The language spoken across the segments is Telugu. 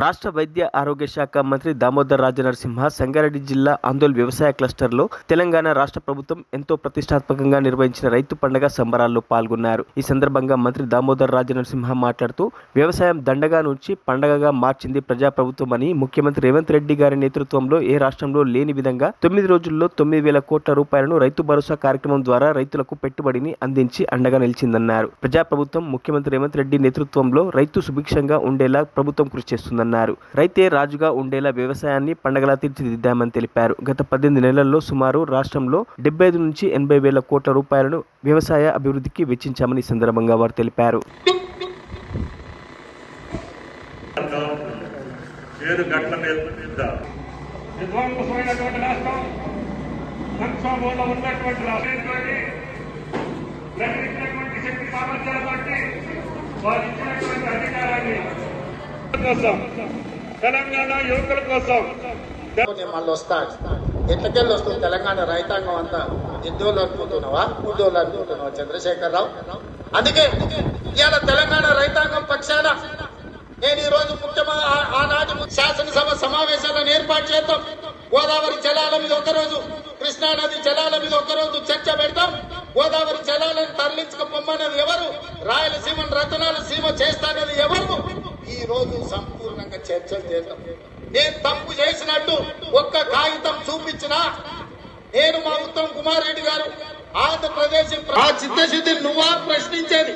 రాష్ట్ర వైద్య ఆరోగ్య శాఖ మంత్రి దామోదర్ రాజనరసింహ సంగారెడ్డి జిల్లా ఆందోళ్ వ్యవసాయ క్లస్టర్లో తెలంగాణ రాష్ట్ర ప్రభుత్వం ఎంతో ప్రతిష్టాత్మకంగా నిర్వహించిన రైతు పండుగ సంబరాల్లో పాల్గొన్నారు. ఈ సందర్భంగా మంత్రి దామోదర్ రాజనరసింహ మాట్లాడుతూ వ్యవసాయం దండగా నుంచి పండగగా మార్చింది ప్రజాప్రభుత్వం అని ముఖ్యమంత్రి రేవంత్ రెడ్డి గారి నేతృత్వంలో ఏ రాష్ట్రంలో లేని విధంగా తొమ్మిది రోజుల్లో తొమ్మిది వేల కోట్ల రూపాయలను రైతు భరోసా కార్యక్రమం ద్వారా రైతులకు పెట్టుబడిని అందించి అండగా నిలిచిందన్నారు. ప్రజాప్రభుత్వం ముఖ్యమంత్రి రేవంత్ రెడ్డి నేతృత్వంలో రైతు సుభిక్షంగా ఉండేలా ప్రభుత్వం కృషి చేస్తుందన్నారు. రైతే రాజుగా ఉండేలా వ్యవసాయాన్ని పండగలా తీర్చిదిద్దామని తెలిపారు. గత పద్దెనిమిది నెలల్లో సుమారు రాష్ట్రంలో డెబ్బై ఐదు నుంచి ఎనభై వేల కోట్ల రూపాయలను వ్యవసాయ అభివృద్ధికి వెచ్చించామని ఈ సందర్భంగా వారు తెలిపారు. వారు ఇచ్చినటువంటి అధికారాన్ని కోసం తెలంగాణ యువకుల కోసం. మళ్ళీ వస్తా ఎట్లకెళ్ళి వస్తుంది తెలంగాణ రైతాంగం అంతా? హిందువులు అనుకుంటున్నావా హిందువులు అనుకుంటున్నావా చంద్రశేఖర్ రావు అందుకే ఇవాళ తెలంగాణ రైతాంగం పక్షాన నేను ఈ రోజు ముఖ్యమంత్రి ఆనాటి శాసనసభ సమావేశాలను ఏర్పాటు చేద్దాం. గోదావరి జలాల మీద ఒకరోజు కృష్ణానది జలాల మీద ఒకరోజు చర్చ పెడతాం. గోదావరి జలాలను తరలించుకో చర్చలు చేద్దాం. నేను తప్పు చేసినట్టు ఒక్క కాగితం చూపించినా నేను మా ఉత్తమ్ కుమార్ రెడ్డి గారు ఆంధ్రప్రదేశ్ ఆ చిత్తశుద్ధి నువ్వా ప్రశ్నించేది?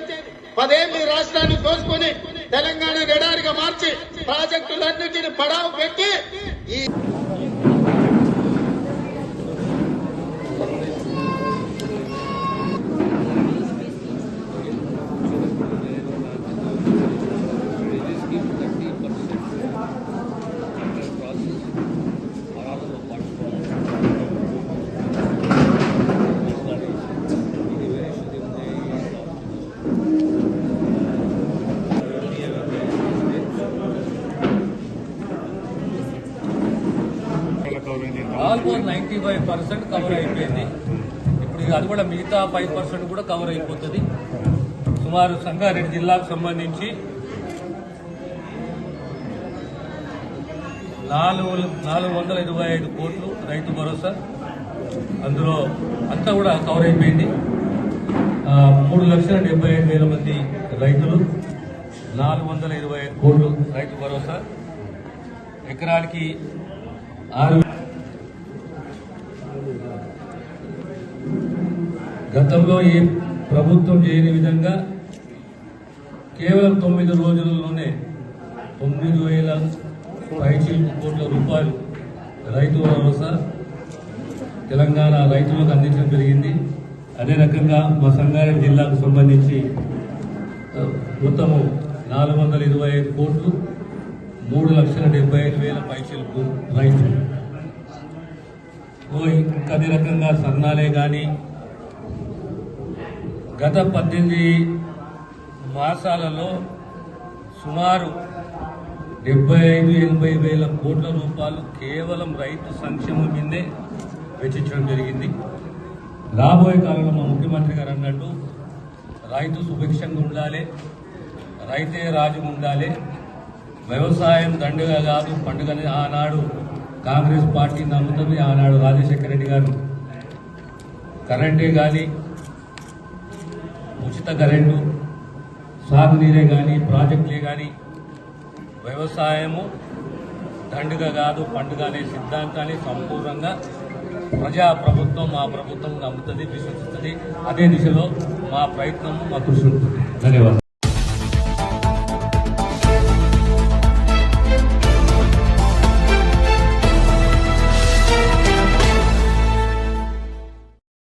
పదేమి రాష్ట్రాన్ని దోచుకొని తెలంగాణ ఎడారిగా మార్చి ప్రాజెక్టులన్నిటిని పడావు పెట్టి ఈ almost ninety five percent cover అయిపోయింది. ఇప్పుడు అది కూడా మిగతా ఫైవ్ పర్సెంట్ కూడా కవర్ అయిపోతుంది. సుమారు సంగారెడ్డి జిల్లాకు సంబంధించి నాలుగు నాలుగు వందల ఇరవై ఐదు కోట్లు రైతు భరోసా. అందులో అంతా కూడా కవర్ అయిపోయింది. మూడు లక్షల డెబ్బై ఐదు వేల మంది రైతులు నాలుగు వందల ఇరవై ఐదు కోట్లు రైతు భరోసా. ఎకరానికి ఆరు గతంలో ఏ ప్రభుత్వం చేయని విధంగా కేవలం తొమ్మిది రోజులలోనే తొమ్మిది వేల పైచీలకు కోట్ల రూపాయలు రైతు భరోసా తెలంగాణ రైతులకు అందించడం జరిగింది. అదే రకంగా మా సంగారెడ్డి జిల్లాకు సంబంధించి మొత్తము నాలుగు వందల ఇరవై ఐదు కోట్లు మూడు లక్షల డెబ్బై ఐదు వేల పైసలకు రైతులు. ఓ ఇంకా అదే రకంగా సన్నాలే కానీ గత పద్దెనిమిది మాసాలలో సుమారు డెబ్బై ఐదు ఎనభై వేల కోట్ల రూపాయలు కేవలం రైతు సంక్షేమం మీదే వెచ్చించడం జరిగింది. రాబోయే కాలంలో మా ముఖ్యమంత్రి గారు అన్నట్టు రైతు సుభిక్షంగా ఉండాలి రైతే రాజు ఉండాలి వ్యవసాయం దండుగా కాదు పండుగని ఆనాడు కాంగ్రెస్ పార్టీ నమ్ముతుంది ఆనాడు రాజశేఖర రెడ్డి గారు. కరెంటే కానీ ఉచిత కరెంటు సాగునీరే కానీ ప్రాజెక్టులే కానీ వ్యవసాయము దండుగ కాదు పండుగ అనే సిద్ధాంతాన్ని సంపూర్ణంగా ప్రజా ప్రభుత్వం మా ప్రభుత్వం నమ్ముతుంది విశ్వసిస్తుంది. అదే దిశలో మా ప్రయత్నము మా కృషి ఉంటుంది. ధన్యవాదాలు.